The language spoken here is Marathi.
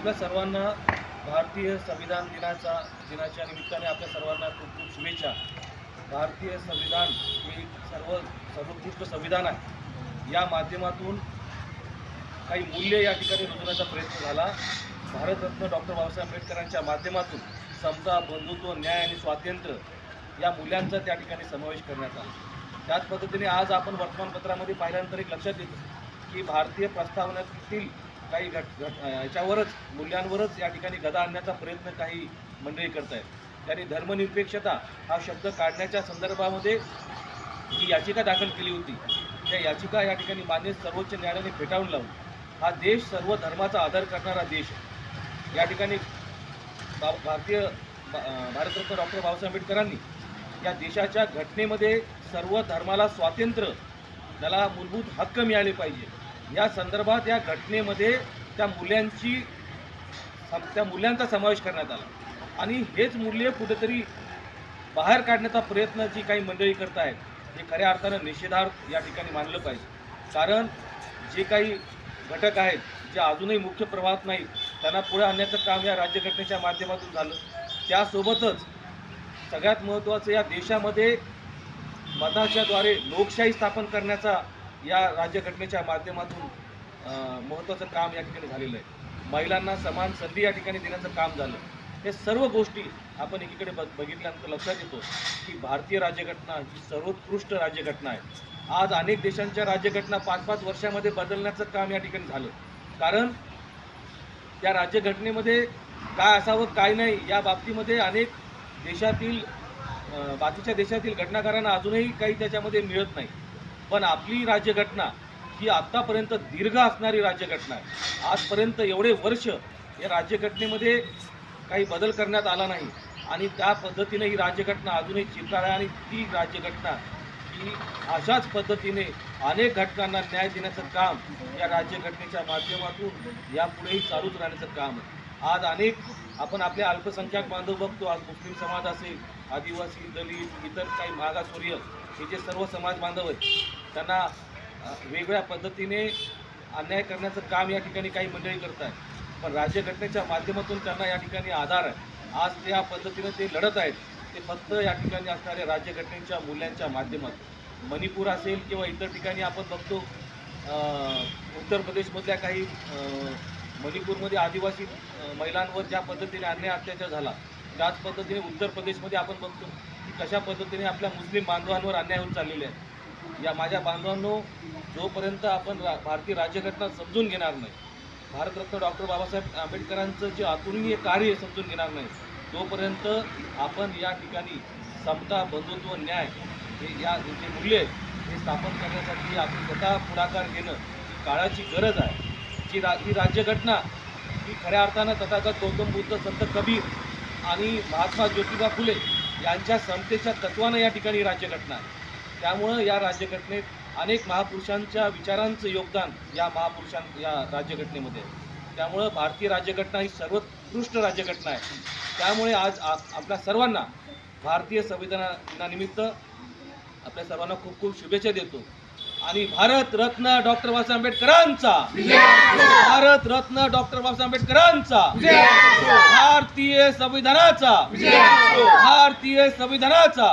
आपल्या सर्वांना भारतीय संविधान दिनाचा दिनाच्या निमित्ताने आपल्या सर्वांना खूप खूप शुभेच्छा. भारतीय संविधान हे सर्व सर्वोत्कृष्ट संविधान आहे. या माध्यमातून काही मूल्य या ठिकाणी रुजवण्याचा प्रयत्न झाला. भारतरत्न डॉक्टर बाबासाहेब आंबेडकरांच्या माध्यमातून समता बंधुत्व न्याय आणि स्वातंत्र्य या मूल्यांचा त्या ठिकाणी समावेश करण्यात आला. त्याच पद्धतीने आज आपण वर्तमानपत्रामध्ये पाहिल्यानंतर एक लक्षात येतं की भारतीय प्रस्तावनेतील काही घट घट याच्यावरच मूल्यांवरच या ठिकाणी गदा आणण्याचा प्रयत्न काही मंडळी करत आहेत त्यांनी धर्मनिरपेक्षता हा शब्द काढण्याच्या संदर्भामध्ये जी याचिका दाखल केली होती. त्या याचिका या ठिकाणी मान्य सर्वोच्च न्यायालयाने फेटाळून लावून हा देश सर्व धर्माचा आदर करणारा देश आहे. या ठिकाणी भारतीय भारतरत्न डॉक्टर बाबासाहेब आंबेडकरांनी या देशाच्या घटनेमध्ये सर्व धर्माला स्वातंत्र्य त्याला मूलभूत हक्क मिळाले पाहिजे. या संदर्भात या घटनेमध्ये त्या मुलांची सम- त्या मूल्यांचा समावेश करण्यात आला. आणि हेच मूल्य कुठेतरी बाहेर काढण्याचा प्रयत्न जी काही मंडळी करत आहेत हे खऱ्या अर्थानं निषेधार्थ या ठिकाणी मानलं पाहिजे. कारण जे काही घटक आहेत जे अजूनही मुख्य प्रवाहात नाहीत त्यांना पुढे आणण्याचं काम या राज्यघटनेच्या माध्यमातून झालं. त्यासोबतच सगळ्यात महत्त्वाचं या देशामध्ये मताच्याद्वारे लोकशाही स्थापन करण्याचा या राज्यघटनेच्या माध्यमातून महत्त्वाचं काम या ठिकाणी झालेलं आहे. महिलांना समान संधी या ठिकाणी देण्याचं काम झालं. हे सर्व गोष्टी आपण एकीकडे बघ बघितल्यानंतर लक्षात येतो की भारतीय राज्यघटना ही सर्वोत्कृष्ट राज्यघटना आहे. आज अनेक देशांच्या राज्यघटना पाच पाच वर्षामध्ये बदलण्याचं काम या ठिकाणी झालं. कारण त्या राज्यघटनेमध्ये काय असावं काय नाही या बाबतीमध्ये अनेक देशातील बाकीच्या देशातील घटनाकारांना अजूनही काही त्याच्यामध्ये मिळत नाही. पण आपली राज्यघटना ही आत्तापर्यंत दीर्घ असणारी राज्यघटना आहे. आजपर्यंत एवढे वर्ष या राज्यघटनेमध्ये काही बदल करण्यात आला नाही. आणि त्या पद्धतीने ही राज्यघटना अजूनही चिरकाळ आहे आणि ती राज्यघटना ही अशाच पद्धतीने अनेक घटकांना न्याय देण्याचं काम या राज्यघटनेच्या माध्यमातून यापुढेही चालूच राहण्याचं काम आहे. आज अनेक आपण आपले अल्पसंख्याक बांधव बघतो आज मुस्लिम समाज असेल आदिवासी दलित इतर काही मागासवर्य हे जे सर्व समाज बांधव आहेत त्यांना वेगळ्या पद्धतीने अन्याय करण्याचं काम या ठिकाणी काही मंडळी करत आहेत पण राज्यघटनेच्या माध्यमातून त्यांना या ठिकाणी आधार आहे. आज त्या पद्धतीनं ते लढत आहेत ते फक्त या ठिकाणी असणाऱ्या राज्यघटनेच्या मूल्यांच्या माध्यमातून. मणिपूर असेल किंवा इतर ठिकाणी आपण बघतो उत्तर प्रदेशमधल्या काही मणिपूरमध्ये आदिवासी महिलांवर ज्या पद्धतीने अन्याय अत्याचार झाला त्याच पद्धतीने उत्तर प्रदेशमध्ये आपण बघतो की कशा पद्धतीने आपल्या मुस्लिम बांधवांवर अन्याय होऊन चाललेले आहे या माझ्या बांधवांनो जोपर्यंत आपण रा भारतीय राज्यघटना समजून घेणार नाही भारतरत्न डॉक्टर बाबासाहेब आंबेडकरांचं जे अतुलनीय कार्य समजून घेणार नाही तोपर्यंत आपण या ठिकाणी समता बंधुत्व न्याय हे या जे मूल्य आहेत हे स्थापन करण्यासाठी आपण स्वतः पुढाकार घेणं ही काळाची गरज आहे. जी रा ही राज्यघटना ही खऱ्या अर्थानं तथागत गौतम बुद्ध संत कबीर आणि महात्मा ज्योतिबा फुले यांच्या समतेच्या तत्वानं या ठिकाणी राज्यघटना आहे. त्यामुळं या राज्यघटनेत अनेक महापुरुषांच्या विचारांचं योगदान या महापुरुषां या राज्यघटनेमध्ये त्यामुळं भारतीय राज्यघटना ही सर्वोत्कृष्ट राज्यघटना आहे. त्यामुळे आज आपल्या सर्वांना भारतीय संविधानानिमित्त दिनानिमित्त आपल्या सर्वांना खूप खूप शुभेच्छा देतो. आणि भारत रत्न डॉक्टर बाबासाहेब आंबेडकरांचा. भारत रत्न डॉक्टर बाबासाहेब आंबेडकरांचा. भारतीय संविधानाचा. भारतीय संविधानाचा.